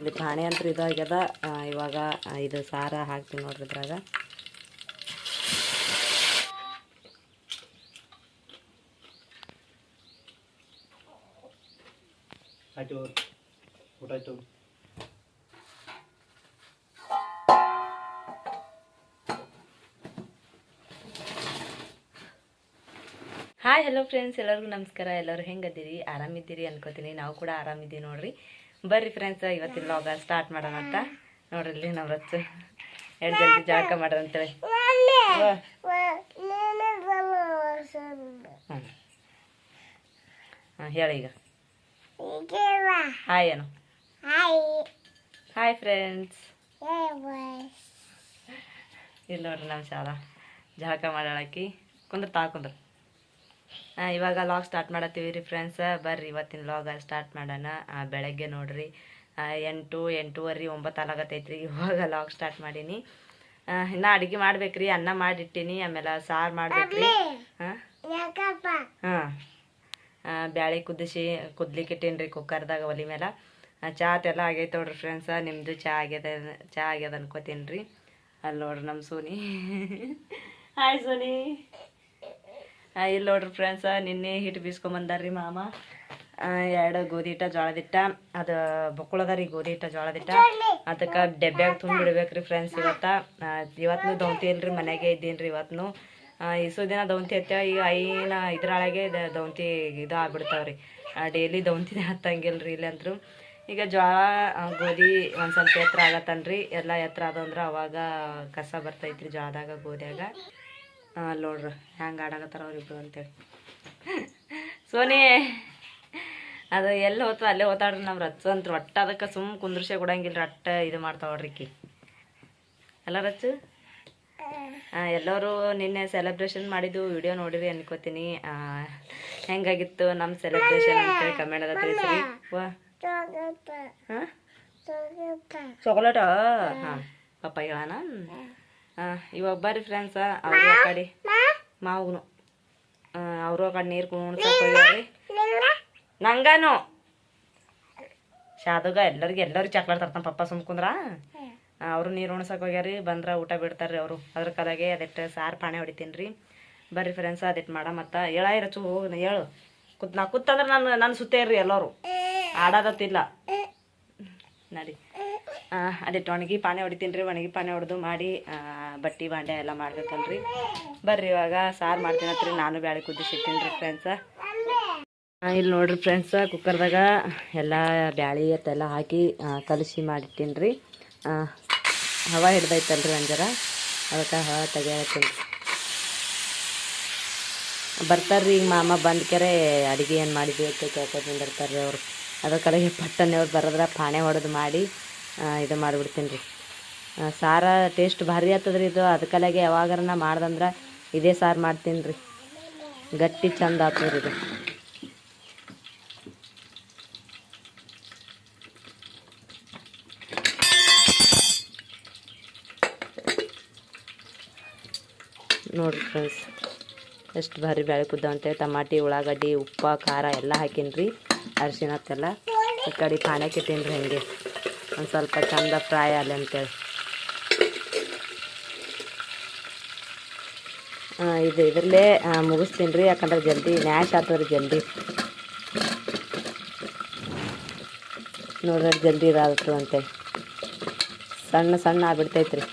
ಇಲ್ಲಿ ಪಾಣಿ ಅಂತ ಇದು ಆಗ್ಯದ ಆ, ಇವಾಗ ಇದು ಸಾರ ಹಾಕ್ತೀನಿ ನೋಡ್ರಿ ಇದ್ರಾಗ. ಹಾಯ್ ಹಲೋ ಫ್ರೆಂಡ್ಸ್ ಎಲ್ಲರಿಗೂ ನಮಸ್ಕಾರ. ಎಲ್ಲರೂ ಹೆಂಗದಿರಿ ಆರಾಮಿದ್ದೀರಿ ಅನ್ಕೋತೀನಿ. ನಾವು ಕೂಡ ಆರಾಮಿದ್ದೀವಿ ನೋಡ್ರಿ. ಬರ್ರಿ ಫ್ರೆಂಡ್ಸ್ ಇವತ್ತಿನ ಲಾಗ ಸ್ಟಾರ್ಟ್ ಮಾಡೋಣ ಅಂತ. ನೋಡ್ರಿ ಇಲ್ಲಿ ನಾವು ರಚ್ಚ. ಎರಡು ಜಲ್ದಿ ಜಾಕ ಮಾಡೋಣ ಅಂತೇಳಿ ಹಾಂ, ಹೇಳಿ ಈಗ. ಹಾಯ್ ಏನು ಹಾಯ್ ಫ್ರೆಂಡ್ಸ್ ಇಲ್ಲಿ ನೋಡ್ರಿ ನಮ್ಮ ಶಾಲಾ. ಜಾಕ ಮಾಡಾಳಕಿ. ಕುಂದ್ರ ತಾ ಕುಂದ್ರ. ಇವಾಗ ಲಾಗ್ ಸ್ಟಾರ್ಟ್ ಮಾಡತ್ತೀವಿ ರೀ ಫ್ರೆಂಡ್ಸ್ ಬರ್ರಿ ಇವತ್ತಿನ ಲಾಗ್ ಸ್ಟಾರ್ಟ್ ಮಾಡೋಣ. ಬೆಳಗ್ಗೆ ನೋಡ್ರಿ. ಎಂಟು ಎಂಟೂವರೆ ಒಂಬತ್ತು ಆಗತ್ತೈತ್ರಿ ಇವಾಗ ಲಾಗ್ ಸ್ಟಾರ್ಟ್ ಮಾಡೀನಿ. ಇನ್ನ ಅಡುಗೆ ಮಾಡ್ಬೇಕ್ರಿ ಅನ್ನ ಮಾಡಿಟ್ಟಿನಿ ಆಮೇಲೆ ಸಾರು ಮಾಡ್ಬೇಕ್ರಿ. ಹಾಂ. ಹಾಂ ಬ್ಯಾಳೆ ಕುದಿಸಿ ಕುದ್ಲಿಕ್ಕೆ ಇಟ್ಟೀನಿ ರೀ ಕುಕ್ಕರ್ದಾಗ ಒಲಿ ಮೇಲೆ ಚಾ ಅದೆಲ್ಲ ಆಗೈತೆ ನೋಡ್ರಿ ಫ್ರೆಂಡ್ಸ ನಿಮ್ಮದು ಚಾ ಆಗ್ಯದ ಚಾ ಆಗ್ಯದ ಅನ್ಕೋತೀನಿ ರೀ ಅಲ್ಲಿ ನೋಡ್ರಿ ನಮ್ಮ ಸೋನಿ. Hi Sony. ಇಲ್ಲಿ ನೋಡ್ರಿ ಫ್ರೆಂಡ್ಸ ನಿನ್ನೆ ಹಿಟ್ಟು ಬೀಸ್ಕೊಂಬಂದಾರ್ರಿ ಮಾಮ. ಎರಡು ಗೋಧಿ ಹಿಟ್ಟ ಜೋಳದಿಟ್ಟ, ಅದು ಬೊಕ್ಕಳದ ರೀ ಗೋಧಿ ಹಿಟ್ಟ ಜೋಳದಿಟ್ಟ. ಅದಕ್ಕೆ ಡೆಬ್ಬ್ಯಾಗ ತುಂಬಿಡ್ಬೇಕ್ರಿ ಫ್ರೆಂಡ್ಸ್ ಇವತ್ತ. ಇವತ್ತು ದೌಂತಿ ಇಲ್ರಿ ಮನೆಗೆ ಇದ್ದೀನಿ ರೀ ಇವತ್ತು ಇಸು ದಿನ ದೌಂತಿ ಹತ್ತ ಈಗ ಐನ ಇದ್ರೊಳಗೆ ದೌಂತಿ ಇದು ಆಗ್ಬಿಡ್ತಾವ್ರಿ. ಡೈಲಿ ದೌಂತಿನೇ ಹತ್ತಂಗಿಲ್ರಿ ಇಲ್ಲಿ ಅಂದ್ರು ಈಗ ಜೋಳ ಗೋಧಿ ಒಂದು ಸ್ವಲ್ಪ ಎತ್ತರ ಆಗತ್ತನ್ರಿ. ಎಲ್ಲ ಎತ್ತರ ಆದಂದ್ರೆ ಅವಾಗ ಕಸ ಬರ್ತೈತ್ರಿ ಜೋಳದಾಗ, ಗೋಧಿಯಾಗ. ಅಲ್ಲ್ ನೋಡ್ರಿ ಹೆಂಗೆ ಆಡಾಕತ್ತಾರ ಅವ್ರಿಬ್ರು ಅಂತೇಳಿ. ಸೋನಿ ಅದು ಎಲ್ಲಿ ಹೋತು ಅಲ್ಲೇ ಹೋತಾಡ್ರಿ ನಮ್ಮ ರಚ್ಚು ಅಂತ ಒಟ್ಟ ಅದಕ್ಕೆ ಸುಮ್ ಕುಂದ್ರಸೆ ಕೊಡಂಗಿಲ್ಲ ಅಟ್ಟ ಇದು ಮಾಡ್ತಾವ ನೋಡ್ರಿಕಿ ಅಲ್ಲ ರಚ್ಚು? ಎಲ್ಲರೂ ನಿನ್ನೆ ಸೆಲೆಬ್ರೇಷನ್ ಮಾಡಿದ್ದು ವಿಡಿಯೋ ನೋಡಿರಿ ಅನ್ಕೋತೀನಿ. ಹೆಂಗಾಗಿತ್ತು ನಮ್ಮ ಸೆಲೆಬ್ರೇಷನ್ ಅಂತೇಳಿ ಕಮೆಂಟ್ ತಿಳಿಸ್ರಿ. ವಾ. ಹಾಂ? ಚಾಕ್ಲೇಟಾ ಹಾಂ ಪಪ್ಪ ಹೇಳೋಣ ಇವಾಗ ಬರ್ರಿ ಫ್ರೆಂಡ್ಸ ಅವರು ಕಡೆ. ಮಾವನು. ಅವ್ರ ಕಡೆ ನೀರು ಕುಣ್ಸಕ್ಕೆ ಹೋಗ್ಯಾರ್ರಿ ನಂಗಾನು. ಶಾದುಗ ಎಲ್ಲರಿಗೆ ಎಲ್ಲರೂ ಚಾಕ್ಲೇಟ್ ತರ್ತಾನ ಪಪ್ಪ ಸುಮ್ಕುಂದ್ರ ಅವರು ನೀರು ಉಣ್ಸಕ್ಕೆ ಹೋಗ್ಯಾರಿ ಬಂದ್ರ ಊಟ ಬಿಡ್ತಾರ್ರಿ ಅವರು. ಅದ್ರ ಕಲಾಗೆ ಅದಿಟ್ಟು ಸಾರು ಪಾಣೆ ಹೊಡಿತೀನಿ ರೀ ಬರ್ರಿ ಫ್ರೆಂಡ್ಸ್ ಅದಿಟ್ಟು ಮಾಡ ಮತ್ತೆ ಹೇಳ ಇರಚು ಹೋಗಿ ನಾ ಹೇಳು ಕುತ್ ನಾ ಕೂತಂದ್ರೆ ನಾನು ನನ್ನ ಸುತ್ತೇರಿ ಎಲ್ಲರೂ. ಆಡೋದತ್ತಿಲ್ಲ. ನಡಿ. ಅದಿಟ್ಟು ಒಣಗಿ ಪಾನೆ ಹೊಡಿತೀನಿ ರೀ ಒಣಗಿ ಪಾನೆ ಹೊಡೆದು ಮಾಡಿ ಬಟ್ಟೆ, ಬಾಂಡೆ ಎಲ್ಲ ಮಾಡ್ಬೇಕಲ್ರಿ. ಬರ್ರಿ ಇವಾಗ, ಸಾರು ಮಾಡ್ತೀನತ್ರಿ, ನಾನು ಬ್ಯಾಳೆ ಕುದಿಸಿಟ್ಟಿನಿ ರೀ ಫ್ರೆಂಡ್ಸ ಇಲ್ಲಿ ನೋಡ್ರಿ ಫ್ರೆಂಡ್ಸ ಕುಕ್ಕರ್ದಾಗ ಎಲ್ಲ ಬ್ಯಾಳಿ ಅತ್ತೆಲ್ಲ ಹಾಕಿ ಕಲಸಿ ಮಾಡಿಟ್ಟಿನಿ ರೀ. ಹವಾ ಹಿಡ್ದೈತಲ್ರಿ ಅಂಜರ, ಅದಕ್ಕೆ ಹವಾ ತೆಗಿಯತ್ತೀನಿ ಬರ್ತಾರ್ರಿ, ಈಗ ಮಾಮ ಬಂದ ಕೆರೆ ಅಡುಗೆ ಏನು ಮಾಡಿದ್ವಿ ಅಂತ ಕೇಳ್ಕೊಂಡು ಬಂದಿರ್ತಾರೆ ಅವರು. ಅದ್ರ ಕಡೆಗೆ ಪಟ್ಟನೆ ಅವ್ರು ಬರೋದ್ರ ಪಾಣೆ ಹೊಡೆದು ಮಾಡಿ ಇದು ಮಾಡಿಬಿಡ್ತೀನಿ ರೀ. ಸಾರ ಟೇಸ್ಟ್ ಭಾರಿ ಆಗ್ತದ್ರಿ ಇದು. ಅದಕ್ಕಲಾಗೆ ಯಾವಾಗಾರ ನಾ ಮಾಡ್ದಂದ್ರೆ ಇದೇ ಸಾರು ಮಾಡ್ತೀನಿ ರೀ. ಗಟ್ಟಿ ಚಂದ ಆಗ್ತದ್ರಿ ಇದು. ನೋಡ್ರಿ ಫ್ರೆಂಡ್ಸ್ ಎಷ್ಟು ಭಾರಿ ಬ್ಯಾಳೆ ಕುದ್ದವಂತೆ ಟಮಾಟಿ, ಉಳ್ಳಾಗಡ್ಡಿ, ಉಪ್ಪು, ಖಾರ ಎಲ್ಲ ಹಾಕೀನಿ ರೀ ಅರಿಶಿನ ಈ ಕಡೆ ಪಾನಕ್ಕೆ ಇಟ್ಟೀನಿ ರೀ ಹಂಗೆ. ಒಂದು ಸ್ವಲ್ಪ ಚಂದ ಫ್ರೈ ಆಗಲಿ ಅಂತೇಳಿ. ಇದು ಇದರಲ್ಲೇ ಮುಗಿಸ್ತೀನಿ ರೀ, ಯಾಕಂದ್ರೆ ಜಲ್ದಿ ನ್ಯಾಶ್ ಆಗ್ತದ್ರಿ ಜಲ್ದಿ. ನೋಡ್ರಿ ಜಲ್ದಿ ಇದಾಗ್ತದೆ ಅಂತೇಳಿ ಸಣ್ಣ ಸಣ್ಣ ಆಗ್ಬಿಡ್ತೈತೆ ರೀ.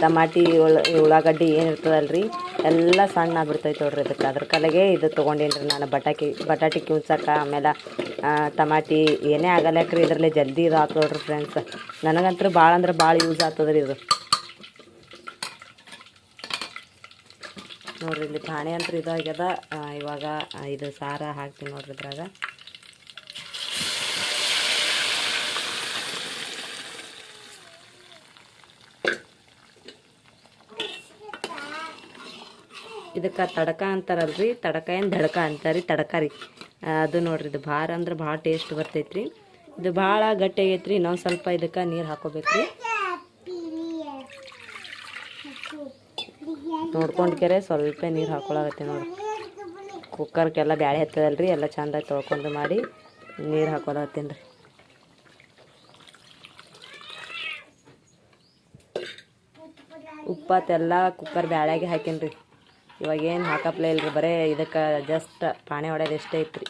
ಟಮಾಟಿ ಉಳ್ಳ ಉಳ್ಳಾಗಡ್ಡಿ ಏನು ಇರ್ತದಲ್ರಿ ಎಲ್ಲ ಸಣ್ಣ ಆಗ್ಬಿಡ್ತೈತೆ ನೋಡ್ರಿ ಅದಕ್ಕೆ ಅದ್ರ ಕಲೆಗೆ ಇದು ತೊಗೊಂಡೇನ್ರಿ ನಾನು. ಬಟಾಕಿ, ಬಟಾಟಿ ಕ್ಯೂನ್ಸಕ್ಕೆ ಆಮೇಲೆ ಟಮಾಟಿ ಏನೇ ಆಗಲ್ಲಕ್ರಿ ಇದರಲ್ಲಿ. ಜಲ್ದಿ ಇದು ಆತು ನೋಡ್ರಿ ಫ್ರೆಂಡ್ಸ್ ನನಗಂತೂ ಭಾಳ ಅಂದ್ರೆ ಭಾಳ ಯೂಸ್ ಆಗ್ತದ್ರಿ ಇದು. ನೋಡ್ರಿ ಇಲ್ಲಿ ಪಾಣಿ ಅಂತ ಇದಾಗ್ಯದ. ಇವಾಗ ಇದು ಸಾರ ಹಾಕ್ತೀನಿ ನೋಡ್ರಿ ಇದ್ರಾಗ. ಇದಕ್ಕೆ ತಡಕ ಅಂತಾರಲ್ರಿ? ತಡಕ ಏನು ದಡಕ ಅಂತಾರೆ? ತಡಕ ರೀ ಆ, ಅದು ನೋಡ್ರಿ ಇದು ಭಾರ ಅಂದ್ರೆ ಭಾಳ ಟೇಸ್ಟ್ ಬರ್ತೈತ್ರಿ. ಇದು ಭಾಳ ಗಟ್ಟಿ ಆಗೈತ್ರಿ. ಇನ್ನೊಂದು ಸ್ವಲ್ಪ ಇದಕ್ಕೆ ನೀರು ಹಾಕೋಬೇಕ್ರಿ. ನೋಡ್ಕೊಂಡು ಕೆರೆ ಸ್ವಲ್ಪ ನೀರು ಹಾಕೊಳಾಗತ್ತೆ ನೋಡ್ರಿ. ಕುಕ್ಕರ್ಗೆಲ್ಲ ಬ್ಯಾಳೆ ಹತ್ತದಲ್ರಿ ಎಲ್ಲ ಚಂದಾಗಿ ತೊಳ್ಕೊಂಡು ಮಾಡಿ ನೀರು ಹಾಕೊಳತ್ತೀನಿ ರೀ. ಉಪ್ಪತ್ತೆಲ್ಲ ಕುಕ್ಕರ್ ಬ್ಯಾಳ್ಯಾಗೆ ಹಾಕೀನಿ ರೀ ಇವಾಗ ಏನು ಹಾಕಪ್ಲೇ ಇಲ್ರಿ? ಬರೇ ಇದಕ್ಕೆ ಜಸ್ಟ್ ಪಾಣಿ ಹೊಡೆಯೋದು ಎಷ್ಟೇ ಐತ್ರಿ.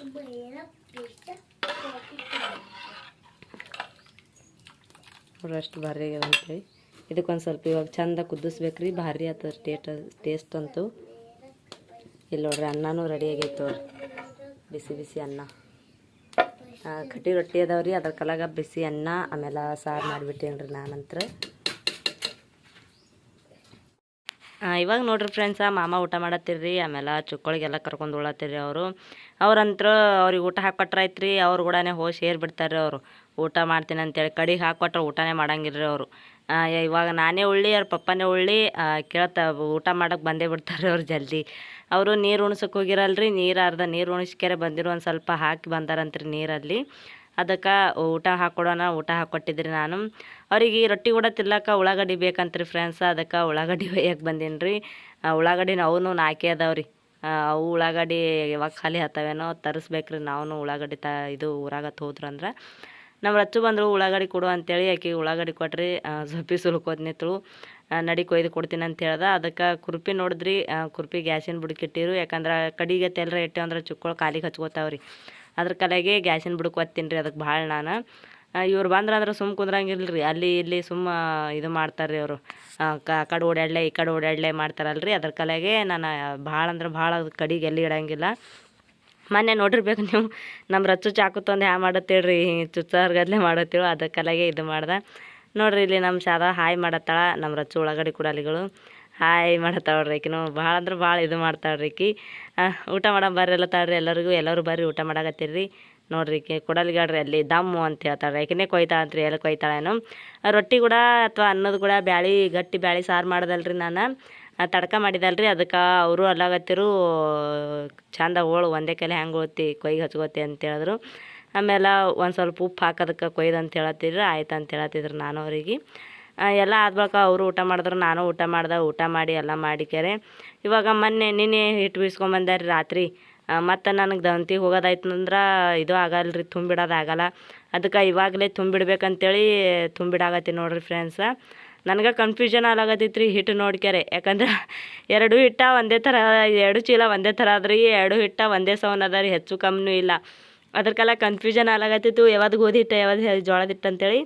ನೋಡ್ರಿ ಅಷ್ಟು ಭಾರಿ ಅಂತೇಳಿ. ಇದಕ್ಕೊಂದು ಸ್ವಲ್ಪ ಇವಾಗ ಚಂದ ಕುದಿಸ್ಬೇಕು ರೀ ಭಾರಿ ಆತದ ಟೇಟ ಟೇಸ್ಟ್ ಅಂತೂ. ಇಲ್ಲಿ ನೋಡ್ರಿ ಅನ್ನನೂ ರೆಡಿ ಆಗೈತೆ ನೋಡ್ರಿ ಬಿಸಿ ಬಿಸಿ ಅನ್ನ. ಕಟ್ಟಿ ರೊಟ್ಟಿ ಅದಾವ್ರಿ. ರೀ ಅದ್ರ ಕಲಾಗ ಬಿಸಿ ಅನ್ನ ಆಮೇಲೆ ಸಾರು ಮಾಡಿಬಿಟ್ಟೇನ್ರಿ ರೀ ನಾನಂತ್ರ. ಇವಾಗ ನೋಡ್ರಿ ಫ್ರೆಂಡ್ಸ ಮಾಮ ಊಟ ಮಾಡತ್ತೀರಿ ಆಮೇಲೆ ಚುಕ್ಕೊಳಿಗೆಲ್ಲ ಕರ್ಕೊಂಡು ಉಳತ್ತೀರಿ ಅವರು. ಅವ್ರಂತ್ರ ಅವ್ರಿಗೆ ಊಟ ಹಾಕ್ಕೊಟ್ರ ಐತ್ರಿ ಅವ್ರು ಕೂಡನೇ ಹೋಗಿ ಸೇರಿ ಬಿಡ್ತಾರೆ ಅವರು. ಊಟ ಮಾಡ್ತೀನಿ ಅಂತೇಳಿ ಕಡಿಗೆ ಹಾಕ್ಕೊಟ್ರೆ ಊಟನೇ ಮಾಡಂಗಿಲ್ಲ ರೀ ಅವರು ಇವಾಗ ನಾನೇ ಉಳ್ಳಿ, ಅವ್ರ ಪಪ್ಪನೇ ಉಳ್ಳಿ ಕೇಳ್ತಾ ಊಟ ಮಾಡಕ್ಕೆ ಬಂದೇ ಬಿಡ್ತಾರೆ ಅವ್ರು ಜಲ್ದಿ. ಅವರು ನೀರು ಉಣ್ಸಕ್ಕೆ ಹೋಗಿರಲ್ರಿ, ನೀರು ಅರ್ಧ ನೀರು ಉಣಿಸ್ಕೆರೆ ಬಂದಿರೋ ಒಂದು ಸ್ವಲ್ಪ ಹಾಕಿ ಬಂದಾರಂತ್ರಿ ನೀರಲ್ಲಿ. ಅದಕ್ಕೆ ಊಟ ಹಾಕ್ಕೊಡೋಣ ಊಟ ಹಾಕ್ಕೊಟ್ಟಿದ್ರಿ ನಾನು. ಅವ್ರಿಗೆ ರೊಟ್ಟಿ ಕೂಡ ತಿನ್ಲಕ್ಕ ಉಳ್ಳಾಗಡ್ಡಿ ಬೇಕಂತ್ರಿ ಫ್ರೆಂಡ್ಸ್ ಅದಕ್ಕೆ ಉಳ್ಳಾಗಡ್ಡಿ ಒಯ್ಯಕ್ಕೆ ಬಂದೀನಿ ರೀ ಉಳ್ಳಾಗಡ್ಡಿನ ಅವನು ನಾಲ್ಕೇ ಅದಾವ್ರಿ. ಅವು ಉಳ್ಳಾಗಡ್ಡಿ ಯಾವಾಗ ಖಾಲಿ ಹತ್ತವೇನೋ ತರಿಸ್ಬೇಕ್ರಿ ನಾವು ಉಳ್ಳಾಗಡ್ಡಿ ತ ಇದು ಊರಾಗತ್ ಹೋದ್ರಂದ್ರೆ ನಮ್ಮ ರಚ್ಚು ಬಂದರು ಉಳ್ಳಾಗಡ್ಡಿ ಕೊಡು ಅಂತೇಳಿ ಆಕೆ ಉಳ್ಳಾಗಡ್ಡಿ ಕೊಟ್ರಿ. ಸೊಪ್ಪಿ ಸುಲ್ಕೋದು ನಿಂತಳು ನಡಿ ಕೊಯ್ದು ಕೊಡ್ತೀನಿ ಅಂತ ಹೇಳ್ದೆ. ಅದಕ್ಕೆ ಕುರ್ಪಿ ನೋಡಿದ್ರಿ. ಕುರ್ಪಿ ಗ್ಯಾಸಿನ ಬುಡಕ್ಕಿಟ್ಟಿರು ಯಾಕಂದ್ರೆ ಕಡಿಗೆ ತೆಲ್ರ ಇಟ್ಟು ಅಂದ್ರೆ ಚುಕ್ಕೊಳು ಕಾಲಿಗೆ ಹಚ್ಕೋತಾವ್ರಿ. ಅದ್ರ ಕಲೆಗೆ ಗ್ಯಾಸಿನ ಬುಡಕ್ಕೆ ಒತ್ತೀನಿ ರೀ ಅದಕ್ಕೆ ಭಾಳ ನಾನು. ಇವ್ರು ಬಂದ್ರೆ ಅಂದ್ರೆ ಸುಮ್ಮ ಕುಂದ್ರಂಗಿಲ್ಲ ರೀ ಅಲ್ಲಿ ಇಲ್ಲಿ ಸುಮ್ಮ ಇದು ಮಾಡ್ತಾರೆ ರೀ ಅವರು. ಆ ಕಡೆ ಓಡಾಡಲೆ ಈ ಕಡೆ ಓಡಾಡಲೆ ಮಾಡ್ತಾರಲ್ಲ ರೀ ಅದ್ರ ಕಲೆಗೆ ನಾನು ಭಾಳ ಅಂದ್ರೆ ಭಾಳ ಕಡಿಗೆ ಎಲ್ಲಿ ಇಡಂಗಿಲ್ಲ. ಮೊನ್ನೆ ನೋಡಿರ್ಬೇಕು ನೀವು ನಮ್ಮ ರಚ್ಚು ಚಾಕು ತಂದು ಹ್ಯಾ ಮಾಡತ್ತೇಳ್ರಿ ಚುಚ್ಚಾರ್ಗದ್ಲೆ ಮಾಡತ್ತೇಳು ಕಲೆಗೆ ಇದು ಮಾಡ್ದೆ. ನೋಡ್ರಿ ಇಲ್ಲಿ ನಮ್ಮ ಶಾದ ಹಾಯ್ ಮಾಡತ್ತಾಳ ನಮ್ಮ ರಚ್ಚು ಕೂಡ ಕುಡಾಲಿಗಳು. ಹಾಯ್ ಮಾಡತ್ತಾಳ್ರಿ ಆಕಿನೂ ಭಾಳ ಅಂದ್ರೆ ಭಾಳ ಇದು ಮಾಡ್ತಾಳ್ರಿ ಆಕಿ ಊಟ ಮಾಡೋ ಬರ್ರಿ ಎಲ್ಲ ತಾಳ್ರಿ ಎಲ್ಲರಿಗೂ, ಎಲ್ಲರೂ ಬರ್ರಿ ಊಟ ಮಾಡಾಕತ್ತೀರಿ. ನೋಡ್ರಿ ಈಕಿ ಕೊಡಲ್ಗಾಡ್ರಿ ಅಲ್ಲಿ ದಮ್ಮು ಅಂತ ಹೇಳ್ತಾಳೆ ಆಕಿನೇ ಕೊಯ್ತಾಳೆ ಅಂತ್ರಿ ಎಲ್ಲ ಕೊಯ್ತಾಳೇನು ರೊಟ್ಟಿ ಕೂಡ ಅಥವಾ ಅನ್ನದ ಕೂಡ ಬ್ಯಾಳಿ, ಗಟ್ಟಿ ಬ್ಯಾಳಿ ಸಾರು ಮಾಡ್ದಲ್ರಿ ನಾನು. ತಡ್ಕ ಮಾಡಿದಲ್ರಿ, ಅದಕ್ಕೆ ಅವರು ಅಲ್ಲಾಗತ್ತಿರು ಚಂದ ಹೋಳು, ಒಂದೇ ಕೈಲಿ ಹೆಂಗೆ ಓದ್ತಿ ಕೊಯ್ಗೆ ಹಚ್ಕೋತಿ ಅಂತ ಹೇಳಿದ್ರು. ಆಮೇಲೆ ಒಂದು ಸ್ವಲ್ಪ ಉಪ್ಪು ಹಾಕೋದಕ್ಕೆ ಕೊಯ್ದು ಅಂತ ಹೇಳತ್ತಿದ್ರು, ಆಯ್ತು ಅಂತ ಹೇಳತ್ತಿದ್ರು ನಾನು ಅವರಿಗೆ. ಎಲ್ಲ ಆದ ಬಳಿಕ ಅವರು ಊಟ ಮಾಡಿದ್ರು, ನಾನು ಊಟ ಮಾಡ್ದೆ, ಊಟ ಮಾಡಿ ಎಲ್ಲ ಮಾಡಿಕ್ಯಾರೆ ಇವಾಗ ಮೊನ್ನೆ ನಿನ್ನೆ ಹಿಟ್ಟು ಬೀಸ್ಕೊಂಬಂದಾರಿ ರಾತ್ರಿ. ಮತ್ತು ನನಗೆ ದಂತಿಗೆ ಹೋಗೋದಾಯ್ತಂದ್ರೆ ಇದು ಆಗಲ್ಲ ರೀ ತುಂಬಿಡೋದಾಗಲ್ಲ ಅದಕ್ಕೆ ಇವಾಗಲೇ ತುಂಬಿಡ್ಬೇಕಂತೇಳಿ ತುಂಬಿಡಾಗತ್ತೀನಿ ನೋಡ್ರಿ ಫ್ರೆಂಡ್ಸ ನನಗೆ ಕನ್ಫ್ಯೂಷನ್ ಆಗತ್ತೈತ್ರಿ ಹಿಟ್ಟು ನೋಡ್ಕ್ಯಾರೆ ಯಾಕಂದ್ರೆ ಎರಡು ಹಿಟ್ಟ ಒಂದೇ ಥರ, ಎರಡು ಚೀಲ ಒಂದೇ ಥರ ಅದ್ರಿ ರೀ ಎರಡು ಹಿಟ್ಟ ಒಂದೇ ಸೌನ್ ಅದ ರೀ, ಹೆಚ್ಚು ಕಮ್ಮಿನೂ ಇಲ್ಲ. ಅದ್ರಕ್ಕೆಲ್ಲ ಕನ್ಫ್ಯೂಷನ್ ಆಗತ್ತಿತ್ತು ಯಾವ್ದು ಗೋಧಿ ಹಿಟ್ಟ ಯಾವ್ದು ಜೋಳದ ಹಿಟ್ಟು ಅಂತೇಳಿ.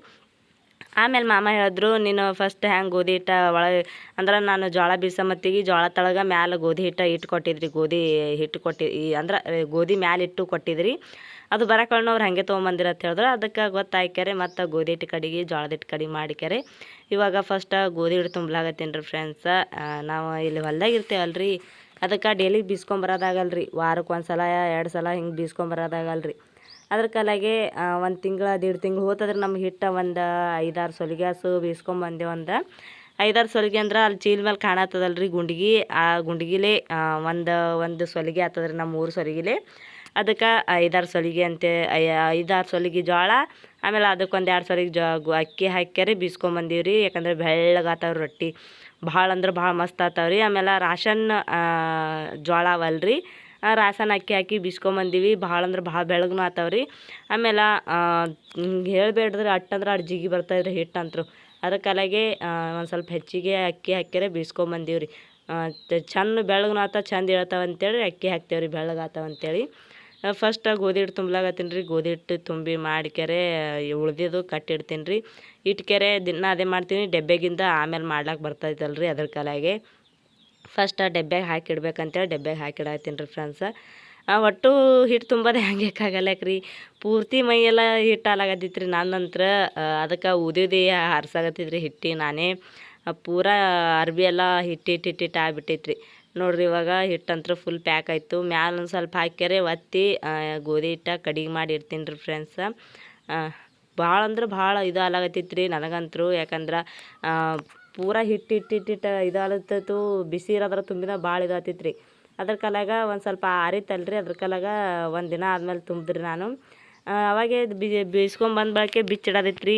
ಆಮೇಲೆ ಮಾಮ ಹೇಳಿದ್ರು, ನೀನು ಫಸ್ಟ್ ಹ್ಯಾಂಗೆ ಗೋಧಿ ಹಿಟ್ಟು ಒಳಗೆ ಅಂದ್ರೆ ನಾನು ಜೋಳ ಬೀಸೋ ಮತ್ತಿಗೆ ಜೋಳ ತಳಗ ಮ್ಯಾಲೆ ಗೋಧಿ ಹಿಟ್ಟು ಇಟ್ಟು ಕೊಟ್ಟಿದ್ರಿ, ಗೋಧಿ ಹಿಟ್ಟು ಕೊಟ್ಟಿ ಅಂದ್ರೆ ಗೋಧಿ ಮ್ಯಾಲೆ ಇಟ್ಟು ಕೊಟ್ಟಿದ್ರಿ. ಅದು ಬರಕೊಳ್ಳೋ ಅವ್ರು ಹಾಗೆ ತೊಗೊಂಬಂದಿರ ಅಂತ ಹೇಳಿದ್ರು. ಅದಕ್ಕೆ ಗೊತ್ತಾಯ್ಕ್ಯಾರೆ ಮತ್ತು ಗೋಧಿ ಹಿಟ್ಟು ಕಡೆಗೆ ಜೋಳದ ಹಿಟ್ಟು ಕಡಿಗೆ ಮಾಡಿಕ್ಯಾರೆ ಇವಾಗ ಫಸ್ಟ್ ಗೋಧಿ ಹಿಟ್ಟು ತುಂಬಲಾಗತ್ತೇನು ರೀ ಫ್ರೆಂಡ್ಸ ನಾವು ಇಲ್ಲಿ ಹೊಲ್ದಾಗ ಇರ್ತೇವಲ್ರಿ ಅದಕ್ಕೆ ಡೈಲಿ ಬೀಸ್ಕೊಂಬರೋದಾಗಲ್ಲ ರೀ ವಾರಕ್ಕೆ ಒಂದು ಸಲ ಎರಡು ಸಲ ಹಿಂಗೆ ಬೀಸ್ಕೊಂಬರೋದಾಗಲ್ಲ ರೀ ಅದ್ರ ಕಲಾಗೆ ಒಂದು ತಿಂಗಳ, ದೀಡ್ ತಿಂಗಳು ಹೋತಂದ್ರೆ ನಮ್ಗೆ ಹಿಟ್ಟು ಒಂದು ಐದಾರು ಸೊಲಿಗ್ಯಾಸು ಬೀಸ್ಕೊಂಬಂದೇವು ಅಂದ್ರೆ. ಐದಾರು ಸೊಲಿಗೆ ಅಂದ್ರೆ ಅಲ್ಲಿ ಚೀಲ ಮೇಲೆ ಕಾಣತ್ತದಲ್ಲ ರೀ ಗುಂಡಿಗೆ. ಆ ಗುಂಡಿಗಿಲೆ ಒಂದು ಒಂದು ಸೊಲಿಗೆ ಆತದ್ರೆ ನಮ್ಮ ಊರು ಸೊಲಿಗಿಲೆ. ಅದಕ್ಕೆ ಐದಾರು ಸೊಲಿಗೆ ಅಂತೆ ಐದಾರು ಸೊಲಿಗೆ ಜೋಳ ಆಮೇಲೆ ಅದಕ್ಕೆ ಒಂದು ಎರಡು ಸೊಲಿಗೆ ಜೋ ಅಕ್ಕಿ ಹಾಕ್ಯಾರಿ ಬೀಸ್ಕೊಂಬಂದೀವಿ ರೀ ಯಾಕಂದ್ರೆ ಬೆಳ್ಳಗಾತಾವ್ರಿ ರೊಟ್ಟಿ. ಭಾಳ ಅಂದ್ರೆ ಭಾಳ ಮಸ್ತ್ ಆತಾವ್ರಿ. ಆಮೇಲೆ ರಾಷನ್ ಜೋಳ ಅವಲ್ರಿ ರಾಸನ್ ಅಕ್ಕಿ ಹಾಕಿ ಬಿಸ್ಕೊಂಬಂದೀವಿ. ಭಾಳ ಅಂದ್ರೆ ಭಾಳ ಬೆಳಗ್ನೂ ರೀ ಆಮೇಲೆ ಹೇಳ್ಬೇಡ್ರಿ ಅಟ್ ಅಂದ್ರೆ ಅಟ್ ಜಿಗಿ ಬರ್ತಾಯಿದ್ರೆ ಹಿಟ್ಟು ಅಂತರು. ಅದ್ರ ಒಂದು ಸ್ವಲ್ಪ ಹೆಚ್ಚಿಗೆ ಅಕ್ಕಿ ಹಾಕ್ಯಾರೆ ಬೀಸ್ಕೊಂಬಂದೀವಿ ರೀ ಚೆಂದ ಬೆಳಗ್ನು ಆತ, ಚಂದ ಹೇಳ್ತಾವ ಅಂತೇಳಿ ಅಕ್ಕಿ ಹಾಕ್ತೇವೆ ರೀ ಬೆಳ್ಳಗಾತಾವ ಅಂತೇಳಿ. ಫಸ್ಟ್ ಗೋಧಿ ಹಿಟ್ಟು ತುಂಬಲಾಗತ್ತೀನಿ ರೀ ಗೋಧಿ ಹಿಟ್ಟು ತುಂಬಿ ಮಾಡಿಕೆರೆ ಉಳ್ದಿದ್ದು ಕಟ್ಟಿಡ್ತೀನಿ ರೀ ಇಟ್ಕೆರೆ ದಿನ ಅದೇ ಮಾಡ್ತೀನಿ ಡೆಬ್ಬೆಗಿಂದ ಆಮೇಲೆ ಮಾಡ್ಲಾಕ್ಕೆ ಬರ್ತೈತಲ್ಲ ರೀ ಅದ್ರ ಕಲಾಗೆ ಫಸ್ಟ್ ಆ ಡಬ್ಬ್ಯಾಗ ಹಾಕಿಡ್ಬೇಕಂತೇಳಿ ಡಬ್ಬ್ಯಾಗ ಹಾಕಿಡತ್ತೀನಿ ರೀ ಫ್ರೆಂಡ್ಸ ಒಟ್ಟು ಹಿಟ್ಟು ತುಂಬೋದು ಹೆಂಗೆ ರೀ ಪೂರ್ತಿ ಮೈಯೆಲ್ಲ ಹಿಟ್ಟು ಹಾಲಾಗತ್ತಿತ್ತು ರೀ ನಂತರ ಅದಕ್ಕೆ ಉದಿದಿ ಹಾರ್ಸಾಗತ್ತಿದ್ರಿ ಹಿಟ್ಟಿ ನಾನೇ. ಪೂರ ಅರ್ಬಿ ಎಲ್ಲ ಹಿಟ್ಟು ಹಿಟ್ಟು ಹಿಟ್ಟು ಹಿಟ್ಟು ರೀ ನೋಡ್ರಿ ಇವಾಗ ಹಿಟ್ಟಂತ್ರ ಫುಲ್ ಪ್ಯಾಕ್ ಆಯಿತು. ಮ್ಯಾಲ ಒಂದು ಸ್ವಲ್ಪ ಹಾಕ್ಯಾರೆ, ಒತ್ತಿ ಗೋಧಿ ಹಿಟ್ಟು ಕಡಿಗೆ ಮಾಡಿ ಇಡ್ತೀನಿ ರೀ ಫ್ರೆಂಡ್ಸ ಭಾಳ ಅಂದ್ರೆ ಭಾಳ ಇದು ಆಲಾಗತ್ತಿತ್ತು ರೀ ನನಗಂತರೂ. ಯಾಕಂದ್ರೆ ಪೂರ ಹಿಟ್ಟು ಹಿಟ್ಟು ಹಿಟ್ಟು ಹಿಟ್ಟು ಇದಾಲತ್ತು ಬಿಸಿ ಇರೋದ್ರ ತುಂಬಿನ ಭಾಳ ಇದಾತಿತ್ತು ರೀ ಅದ್ರ ಕಲಾಗ ಒಂದು ಸ್ವಲ್ಪ ಆರಿತಲ್ರಿ, ಅದ್ರ ಕಲಾಗ ಒಂದು ದಿನ ಆದಮೇಲೆ ತುಂಬಿದ್ರಿ ನಾನು. ಅವಾಗೆ ಬಿ ಬೀಸ್ಕೊಂಬಂದು ಬಳಕೆ ಬಿಚ್ಚಿಡೋದಿತ್ತು ರೀ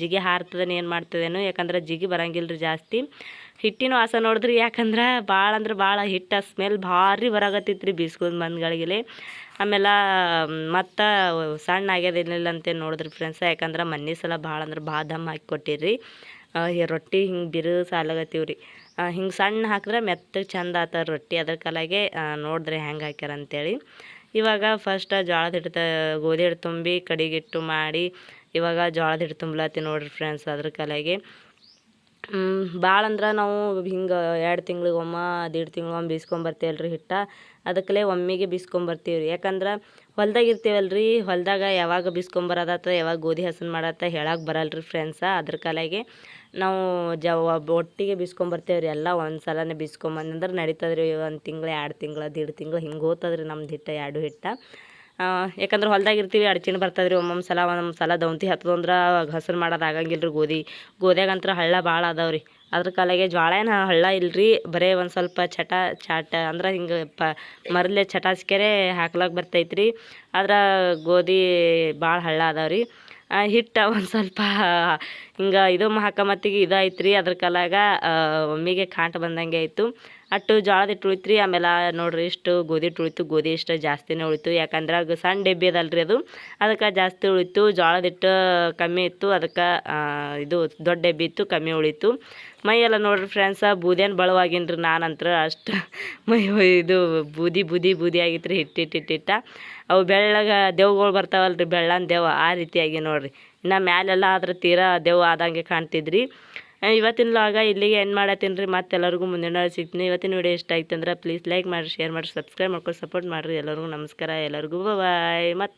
ಜಿಗಿ ಹಾರ್ತದೇನು ಏನು ಮಾಡ್ತದೇನು? ಯಾಕಂದ್ರೆ ಜಿಗಿ ಬರಂಗಿಲ್ಲ ರೀ ಜಾಸ್ತಿ. ಹಿಟ್ಟಿನ ವಾಸ ನೋಡಿದ್ರಿ, ಯಾಕಂದ್ರೆ ಭಾಳ ಅಂದ್ರೆ ಭಾಳ ಹಿಟ್ಟು ಸ್ಮೆಲ್ ಭಾರಿ ಬರಾಕತ್ತಿತ್ತು ರೀ ಬೀಸ್ಕೊಂಡು ಬಂದ್ಗಳಿಗೆಲೆ ಆಮೇಲೆ ಮತ್ತು ಸಣ್ಣ ಆಗ್ಯದಿಲ್ಲ ಅಂತ ನೋಡಿದ್ರಿ ಫ್ರೆಂಡ್ಸ್ ಯಾಕಂದ್ರೆ ಮನ್ನಿ ಸಲ ಭಾಳ ಅಂದ್ರೆ ಭಾಳ ದಮ್ ಹಾಕಿ ಕೊಟ್ಟಿರಿ ರೊಟ್ಟಿ ಹಿಂಗೆ ಬಿರು ಸಾಲಾಗತ್ತೀವಿ ರೀ ಹಿಂಗೆ ಸಣ್ಣ ಹಾಕಿದ್ರೆ ಮೆತ್ತಗೆ ಚಂದ ಆತ ರೊಟ್ಟಿ ಅದ್ರ ಕಲಾಗೆ ನೋಡಿದ್ರೆ ಹೆಂಗೆ ಹಾಕ್ಯಾರ ಅಂತೇಳಿ. ಇವಾಗ ಫಸ್ಟ್ ಜೋಳದ ಹಿಟ್ಟು ಗೋಧಿ ಹಿಟ್ಟು ತುಂಬಿ ಕಡಿಗಿಟ್ಟು ಮಾಡಿ, ಇವಾಗ ಜೋಳದ ಹಿಟ್ಟು ತುಂಬಲತ್ತಿ ನೋಡ್ರಿ ಫ್ರೆಂಡ್ಸ್ ಅದ್ರ ಕಲೆಗೆ. ಭಾಳ ಅಂದ್ರೆ ನಾವು ಹಿಂಗೆ ಎರಡು ತಿಂಗಳಿಗೊಮ್ಮೆ ದೀಡ್ ತಿಂಗಳಿಗೊಮ್ಮೆ ಬೀಸ್ಕೊಂಬರ್ತೀವಲ್ಲ ರೀ ಹಿಟ್ಟ. ಅದಕ್ಕಲೇ ಒಮ್ಮೆಗೆ ಬೀಸ್ಕೊಂಬರ್ತೀವಿ ರೀ ಯಾಕಂದ್ರೆ ಹೊಲ್ದಾಗ ರೀ ಹೊಲ್ದಾಗ ಯಾವಾಗ ಬೀಸ್ಕೊಂಬರೋದಾತ ಯಾವಾಗ ಗೋಧಿ ಹಸನ್ ಮಾಡತ್ತ ಹೇಳಕ್ಕೆ ಬರಲ್ಲ ರೀ ಫ್ರೆಂಡ್ಸ ಅದ್ರ ಕಲೆಗೆ. ನಾವು ಜ ಒಟ್ಟಿಗೆ ಬಿಸ್ಕೊಂಬರ್ತೇವೆ ರೀ ಎಲ್ಲ ಒಂದು ಸಲನೇ ಬೀಸ್ಕೊಂಬಂದ್ರೆ ನಡೀತದೆ ರೀ ಒಂದು ತಿಂಗಳು, ಎರಡು ತಿಂಗಳು ದೀಡ್ ತಿಂಗಳು, ಹಿಂಗೆ ಹೋಗ್ತದೆ ರೀ ನಮ್ದು ಹಿಟ್ಟು ಎರಡು ಹಿಟ್ಟ. ಯಾಕಂದ್ರೆ ಹೊಲ್ದಾಗ ಇರ್ತೀವಿ ಅಡ್ಚಿನ ಬರ್ತದೆ ರೀ ಒಮ್ಮೊಮ್ಮೆ ಸಲ, ಒಂದೊಂದು ಸಲ ದೌಂತಿ ಹತ್ತದಂದ್ರೆ ಹಸಿರು ಮಾಡೋದು ಆಗಂಗಿಲ್ಲ ರೀ ಗೋಧಿ. ಗೋಧಿಯಾಗಂತ್ರ ಹಳ್ಳ ಭಾಳ ಅದಾವೆ ರೀ ಅದ್ರ ಕಾಲಾಗೆ ಜ್ವಾಳ ಏನು ಹಳ್ಳ ಇಲ್ಲ ಬರೇ ಬರೀ ಒಂದು ಸ್ವಲ್ಪ ಚಟ, ಚಾಟ, ಅಂದ್ರೆ ಹಿಂಗೆ ಪ ಮರಲೆ ಚಟಾಸ್ಕೆರೆ ಹಾಕ್ಲಾಕ ಬರ್ತೈತೆ ರೀ ಆದ್ರೆ ಗೋಧಿ ಭಾಳ ಹಳ್ಳ ಅದಾವೆ ರೀ ಹಿಟ್ಟು ಒಂದು ಸ್ವಲ್ಪ, ಹಿಂಗೆ ಇದು ಹಾಕಮತ್ತಿಗೆ ಇದಾಯ್ತು ರೀ ಅದ್ರ ಕಲಾಗ ಒಮ್ಮಿಗೆ ಕಾಂಟ ಬಂದಂಗೆ ಆಯಿತು. ಅಟ್ಟು ಜೋಳದ ಹಿಟ್ಟು ಉಳಿತು ರೀ ಆಮೇಲೆ ನೋಡ್ರಿ ಇಷ್ಟು ಗೋಧಿ ಹಿಟ್ಟು ಉಳಿತು. ಗೋಧಿ ಇಷ್ಟು ಜಾಸ್ತಿನೇ ಉಳಿತು. ಯಾಕಂದ್ರೆ ಅದು ಸಣ್ಣ ಡಬ್ಬಿ ಅದಲ್ಲ ರೀ ಅದು. ಅದಕ್ಕೆ ಜಾಸ್ತಿ ಉಳಿತು. ಜೋಳದ ಹಿಟ್ಟು ಕಮ್ಮಿ ಇತ್ತು. ಅದಕ್ಕೆ ಇದು ದೊಡ್ಡ ಡಬ್ಬಿ ಇತ್ತು, ಕಮ್ಮಿ ಉಳಿತು. ಮೈಯೆಲ್ಲ ನೋಡ್ರಿ ಫ್ರೆಂಡ್ಸ ಬೂದಿಯನ್ನು ಬಳವಾಗಿನ್ರಿ ನಾನಂತ್ರ ಅಷ್ಟು ಮೈ ಇದು ಬೂದಿ ಬೂದಿ ಬೂದಿ ಆಗಿತ್ತು ರೀ ಹಿಟ್ಟು ಹಿಟ್ಟು. ಅವು ಬೆಳ್ಳಗ ದೇವ್ಗಳು ಬರ್ತಾವಲ್ಲ ರೀ ಬೆಳ್ಳನ್ ದೇವ ಆ ರೀತಿಯಾಗಿ ನೋಡ್ರಿ. ಇನ್ನು ಮ್ಯಾಲೆಲ್ಲ ಆದ್ರೆ ತೀರಾ ದೇವ್ ಆದಂಗೆ ಕಾಣ್ತಿದ್ರಿ. ಇವತ್ತಿನ ಲಾಗ ಇಲ್ಲಿಗೆ ಏನು ಮಾಡತ್ತೀನಿ ರೀ ಮತ್ತೆಲ್ಲರಿಗೂ ಮುಂದಿನ ಸಿಗ್ತೀನಿ. ಇವತ್ತಿನ ವಿಡಿಯೋ ಇಷ್ಟ ಆಯ್ತು ಅಂದ್ರೆ ಪ್ಲೀಸ್ ಲೈಕ್ ಮಾಡಿರಿ ಶೇರ್ ಮಾಡಿರಿ ಸಬ್ಸ್ಕ್ರೈಬ್ ಮಾಡ್ಕೊಂಡು ಸಪೋರ್ಟ್ ಮಾಡಿರಿ. ಎಲ್ಲರಿಗೂ ನಮಸ್ಕಾರ, ಎಲ್ಲರಿಗೂ ಬಾಯ್ ಮತ್ತು